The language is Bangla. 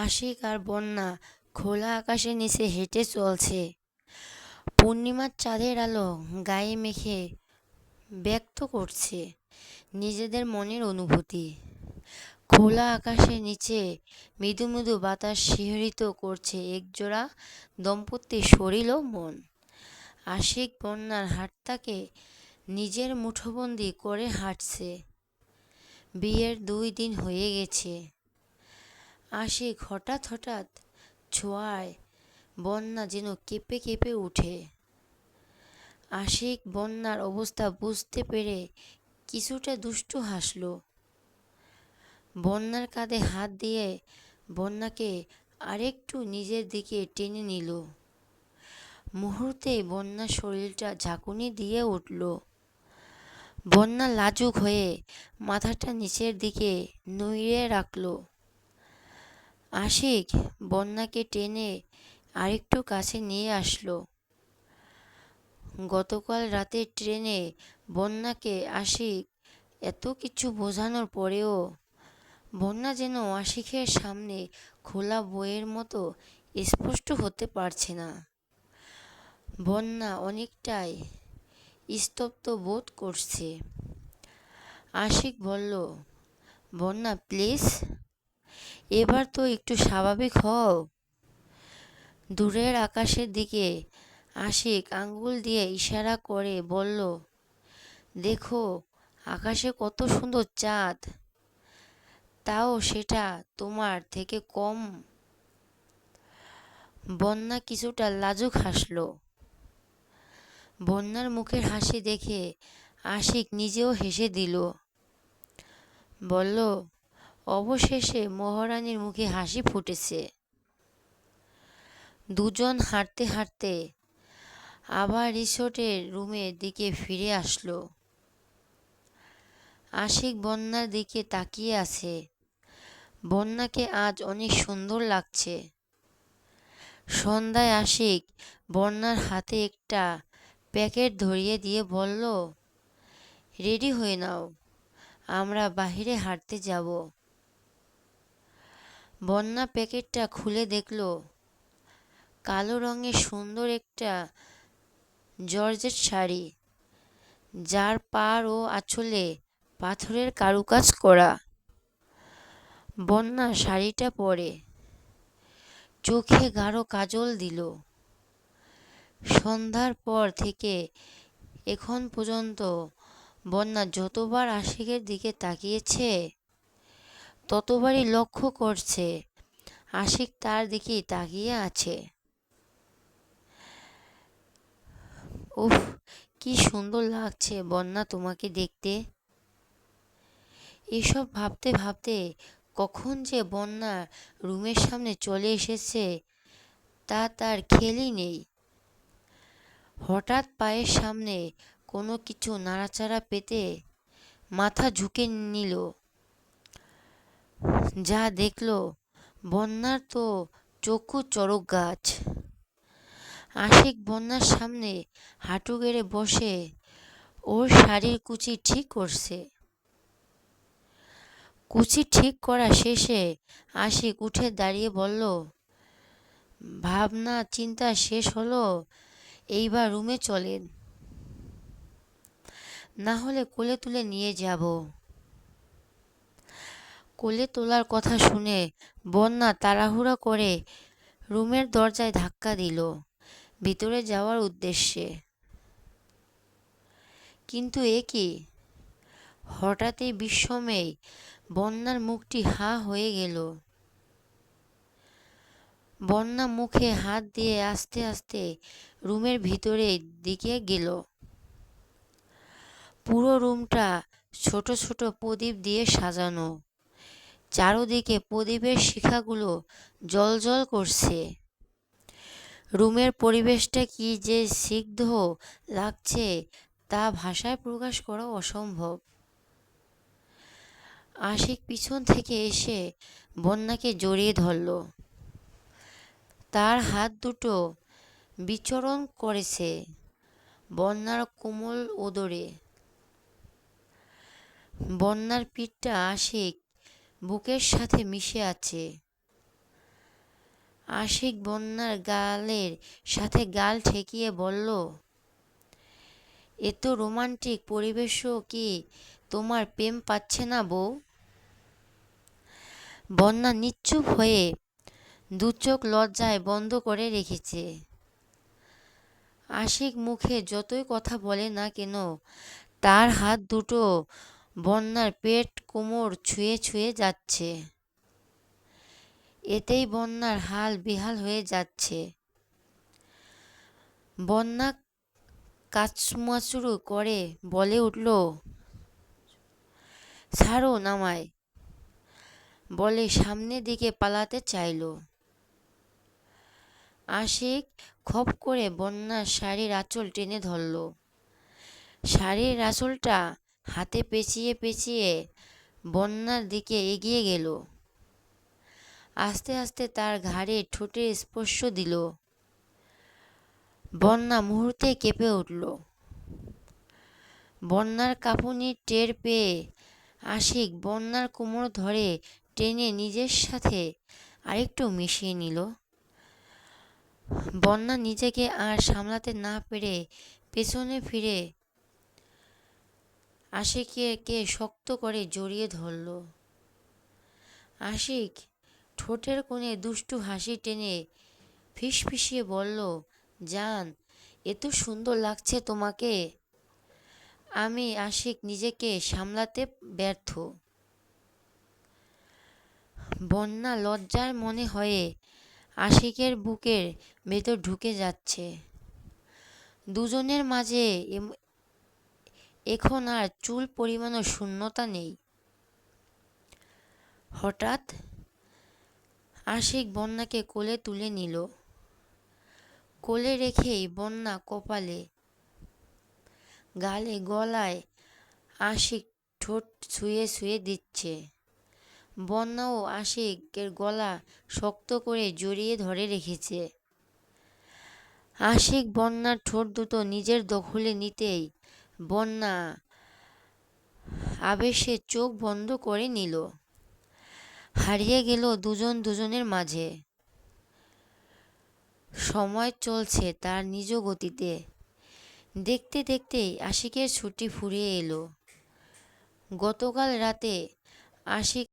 আশিক আর বন্যা খোলা আকাশের নিচে হেঁটে চলছে। পূর্ণিমার চাঁদের আলো গায়ে মেখে ব্যক্ত করছে নিজেদের মনের অনুভূতি। খোলা আকাশের নিচে মৃদু মৃদু বাতাস শিহরিত করছে একজোড়া দম্পতির শরীর ও মন। আশিক বন্যার হাতটাকে নিজের মুঠোবন্দি করে হাঁটছে। বিয়ের দুই দিন হয়ে গেছে। আশিক হঠাৎ হঠাৎ ছোঁয়ায় বন্যা যেন কেঁপে কেঁপে উঠে আশিক বন্যার অবস্থা বুঝতে পেরে কিছুটা দুষ্টু হাসল। বন্যার কাঁধে হাত দিয়ে বন্যাকে আরেকটু নিজের দিকে টেনে নিল। মুহূর্তে বন্যার শরীরটা ঝাঁকুনি দিয়ে উঠল। বন্যা লাজুক হয়ে মাথাটা নিচের দিকে নুইয়ে রাখল। আশিক বন্যাকে টেনে আরেকটু কাছে নিয়ে আসলো। গতকাল রাতে ট্রেনে বন্যাকে আশিক এত কিছু বোঝানোর পরেও বন্যা যেন আশিকের সামনে খোলা বইয়ের মতো স্পষ্ট হতে পারছে না। বন্যা অনেকটাই স্তব্ধ বোধ করছে। আশিক বলল, বন্যা, প্লিজ? এবার তো একটু স্বাভাবিক হও। দূরের আকাশের দিকে আশিক আঙ্গুল দিয়ে ইশারা করে বলল, দেখো, আকাশে কত সুন্দর চাঁদ। তাও সেটা তোমার থেকে কম। বন্যা কিছুটা লাজুক হাসল। বন্যার মুখের হাসি দেখে আশিক নিজেও হেসে দিল, বলল অবশেষে মহারানীর মুখে হাসি ফুটেছে। দুজন হাঁটতে হাঁটতে আবার রিসোর্টের রুমের দিকে ফিরে আসলো। আশিক বন্যার দিকে তাকিয়ে আছে। বন্যাকে আজ অনেক সুন্দর লাগছে। সন্ধ্যায় আশিক বন্যার হাতে একটা প্যাকেট ধরিয়ে দিয়ে বলল, রেডি হয়ে নাও, আমরা বাহিরে হাঁটতে যাব। বন্যা প্যাকেটটা খুলে দেখল। কালো রঙের সুন্দর একটা জর্জেট শাড়ি, যার পাড় ও আঁচলে পাথরের কারুকাজ করা। বন্যা শাড়িটা পরে চোখে গাঢ় কাজল দিল। সন্ধ্যার পর থেকে এখন পর্যন্ত বন্যা যতবার আশিকের দিকে তাকিয়েছে ততবারই লক্ষ্য করছে। আশিক তার দিকেই তাকিয়ে আছে। উফ, কি সুন্দর লাগছে বন্যা তোমাকে দেখতে। এসব ভাবতে ভাবতে কখন যে বন্যা রুমের সামনে চলে এসেছে, তা তার খেলই নেই। হঠাৎ পায়ের সামনে কোনো কিছু নাড়াচাড়া পেতে মাথা ঝুঁকে নিল। যা দেখল, বন্যার তো চক্ষু চড়ক গাছ। আশিক বন্যার সামনে হাঁটু গেড়ে বসে, ওর শাড়ির কুচি ঠিক করছে। কুচি ঠিক করা শেষে আশিক উঠে দাঁড়িয়ে বলল, ভাবনা চিন্তা শেষ হলো, এইবার রুমে চলেন। না হলে কোলে তুলে নিয়ে যাব। কোলে তোলার কথা শুনে বন্যা তাড়াহুড়া করে রুমের দরজায় ধাক্কা দিল, ভিতরে যাওয়ার উদ্দেশ্যে। কিন্তু এ কি? হঠাৎই বিস্ময়ে বন্যার মুখটি হা হয়ে গেল। বন্যা মুখে হাত দিয়ে আস্তে আস্তে রুমের ভিতরে দিকে গেল। পুরো রুমটা ছোট ছোট প্রদীপ দিয়ে সাজানো। চারোদিকে প্রদীপের শিখাগুলো জল করছে। রুমের পরিবেশটা কি যে সিগ্ধ লাগছে তা ভাষায় প্রকাশ করা অসম্ভব। আশিক পিছন থেকে এসে বন্যাকে জড়িয়ে ধরল। তার হাত দুটো বিচরণ করেছে বন্যার কোমল ওদরে। বন্যার পিঠটা আশিক বুকের সাথে মিশে আছে। আশিক বন্যার গালের সাথে গাল ঠেকিয়ে বলল, এত রোমান্টিক পরিবেশও কি তোমার প্রেম পাচ্ছে না বউ? বন্যা নিশ্চুপ হয়ে দু চোখ লজ্জায় বন্ধ করে রেখেছে। আশিক মুখে যতই কথা বলে না কেন, তার হাত দুটো বন্যার পেট কোমর ছুঁয়ে ছুঁয়ে যাচ্ছে। এতেই বন্যার হাল বেহাল হয়ে যাচ্ছে। বন্যা কাচমাচুরু করে বলে উঠল, ছাড়ো নামায়। বলে সামনের দিকে পালাতে চাইল। আশিক খপ করে বন্যার শাড়ির আঁচল টেনে ধরল। শাড়ির আঁচলটা হাতে পেঁচিয়ে পেঁচিয়ে বন্যার দিকে এগিয়ে গেল। আস্তে আস্তে তার ঘাড়ে ঠোঁটে স্পর্শ দিল। বন্যা মুহূর্তে কেঁপে উঠল। বন্যার কাঁপুনি টের পেয়ে আশিক বন্যার কোমর ধরে টেনে নিজের সাথে আরেকটু মিশিয়ে নিল। বন্যা নিজেকে আর সামলাতে না পেরে পেছনে ফিরে আশিককে শক্ত করে জড়িয়ে ধরল। আশিক ঠোঁটের কোণে দুষ্টু হাসি টেনে ফিসফিসিয়ে বলল, জান এত সুন্দর লাগছে তোমাকে। আমি আশিক নিজেকে সামলাতে ব্যর্থ। বন্যা লজ্জার মনে হয়ে আশিকের বুকের ভেতর ঢুকে যাচ্ছে। দুজনের মাঝে এখন আর চুল পরিমাণও শূন্যতা নেই। হঠাৎ আশিক বন্যাকে কোলে তুলে নিল। কোলে রেখেই বন্যা কপালে, গালে, গলায় আশিক ঠোঁট ছুঁয়ে ছুঁয়ে দিচ্ছে। বন্যা ও আশিকের গলা শক্ত করে জড়িয়ে ধরে রেখেছে। আশিক বন্যার ঠোঁট দুটো নিজের দখলে নিতেই বন্যা। আবেশে চোখ বন্ধ করে নিল। হারিয়ে গেল দুজন দুজনের মাঝে। সময় চলছে তার নিজ গতিতে। দেখতে দেখতেই আশিকের ছুটি ফুরিয়ে এলো। গতকাল রাতে আশিক